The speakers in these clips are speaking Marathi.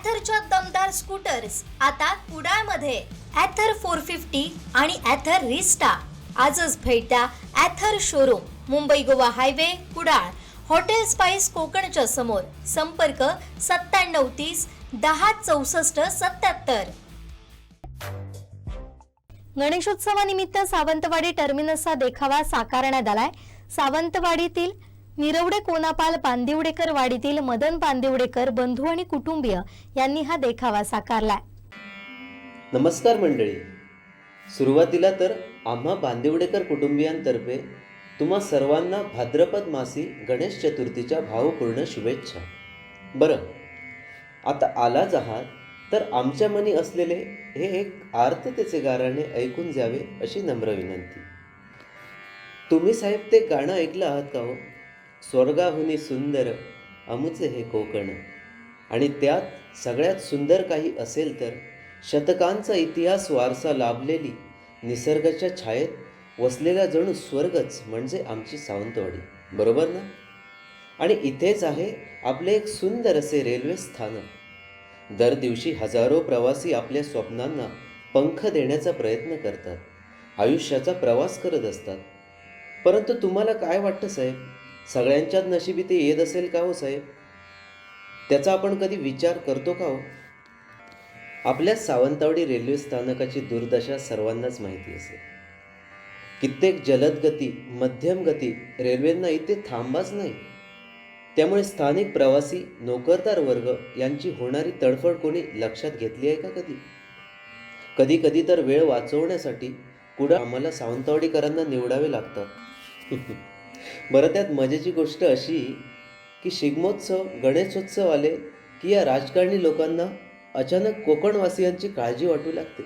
ॲथरच्या दमदार स्कूटर्स आता कुडाळमध्ये. ॲथर फोर फिफ्टी आणि ॲथर रिस्टा आजच भेट द्या Ather showroom Mumbai Goa highway Kudal. Hotel spice कोकणच्या समोर. संपर्क सत्त्याण्णव तीस दहा चौसष्ट सत्याहत्तर गणेशोत्सवानिमित्त सावंतवाडी टर्मिनसचा देखावा साकारण्यात आलाय. सावंतवाडीतील निरवडे कोनापाल पांदिवडेकर वाडीतील मदन पांदिवडेकर बंधू आणि कुटुंबीय यांनी हा देखावा साकारलाय. नमस्कार मंडळी. सुरुवातीला तर आम्हा बांदिवडेकर कुटुंबियांतर्फे तुम्हा सर्वांना भाद्रपद मासी गणेश चतुर्थीच्या भावपूर्ण शुभेच्छा. बरं आता आलाच आहात तर आमच्या मनी असलेले हे एक आर्ततेचे गाराणे ऐकून जावे अशी नम्र विनंती. तुम्ही साहेब ते गाणं ऐकलं आहात का हो? स्वर्गाहुनी सुंदर अमुचे हे कोकण. आणि त्यात सगळ्यात सुंदर काही असेल तर शतकांचा इतिहास वारसा लाभलेली निसर्गाच्या छायेत वसलेला जणू स्वर्गच म्हणजे आमची सावंतवाडी. बरोबर ना? आणि इथेच आहे आपले एक सुंदर असे रेल्वे स्थानक. दर दिवशी हजारो प्रवासी आपल्या स्वप्नांना पंख देण्याचा प्रयत्न करतात. आयुष्याचा प्रवास करत असतात. परंतु तुम्हाला काय वाटतं साहेब? सगळ्यांच्याच नशिबी ते येत असेल का हो साहेब? त्याचा आपण कधी विचार करतो का हो? आपल्या सावंतवाडी रेल्वे स्थानकाची दुर्दशा सर्वांनाच माहिती असेल. कित्येक जलद गती मध्यम गती रेल्वेंना इथे थांबाच नाही. त्यामुळे स्थानिक प्रवासी नोकरदार वर्ग यांची होणारी तडफड कोणी लक्षात घेतली आहे का कधी? कधी कधी तर वेळ वाचवण्यासाठी कुठं आम्हाला सावंतवाडीकरांना निवडावे लागतात. बरं त्यात मजेची गोष्ट अशी की शिगमोत्सव गणेशोत्सव आले की या राजकारणी लोकांना अचानक कोकणवासियांची काळजी वाटू लागते.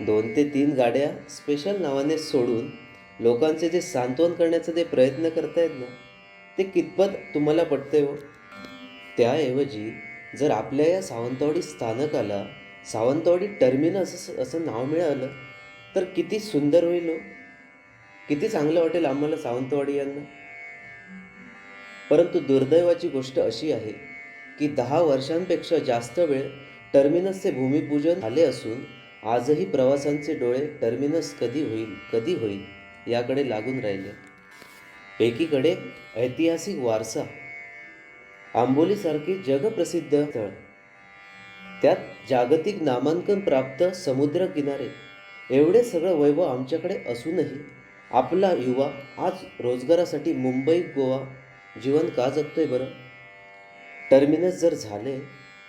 दोन ते तीन गाड्या स्पेशल नावाने सोडून लोकांचे जे सांत्वन करण्याचा जे प्रयत्न करतायत ना ते कितपत तुम्हाला पटते हो? त्याऐवजी जर आपल्या या सावंतवाडी स्थानकाला सावंतवाडी टर्मिनस असं असं नाव मिळालं तर किती सुंदर होईल हो? किती चांगलं वाटेल आम्हाला सावंतवाडी यांना? परंतु दुर्दैवाची गोष्ट अशी आहे की दहा वर्षांपेक्षा जास्त वेळ टर्मिनसचे भूमिपूजन झाले असून आजही प्रवासांचे डोळे टर्मिनस कधी होईल कधी होईल याकडे लागून राहिले. एकीकडे ऐतिहासिक वारसा आंबोलीसारखे जगप्रसिद्ध स्थळ त्यात जागतिक नामांकन प्राप्त समुद्र किनारे एवढे सगळं वैभव आमच्याकडे असूनही आपला युवा आज रोजगारासाठी मुंबई गोवा जीवन का जगतोय बरं? टर्मिनस जर झाले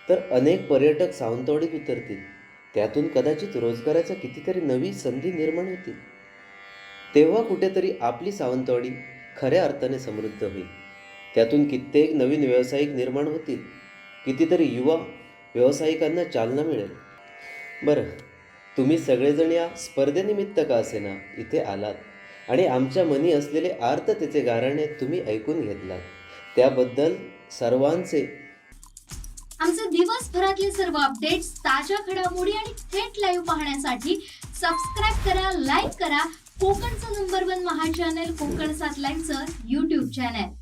तर अनेक पर्यटक सावंतवाडीत उतरतील. त्यातून कदाचित रोजगाराच्या कितीतरी नवी संधी निर्माण होतील. तेव्हा कुठेतरी आपली सावंतवाडी खऱ्या अर्थाने समृद्ध होईल. त्यातून कित्येक नवीन व्यावसायिक निर्माण होतील. कितीतरी युवा व्यावसायिकांना चालना मिळेल. बरं तुम्ही सगळेजण या स्पर्धेनिमित्त का असेना इथे आलात? आणि आमच्या मनी असलेले आर्ततेचे गाराणे तुम्ही ऐकून घेतलात. त्याबद्दल सर्वांचे आमचे दिवसभरातले सर्व अपडेट्स ताज्या घडामोडी आणि थेट लाईव्ह पाहण्यासाठी सबस्क्राईब करा लाईक करा. कोकणचं नंबर वन महा चॅनल कोकण सात लाईव्हचं युट्यूब चॅनल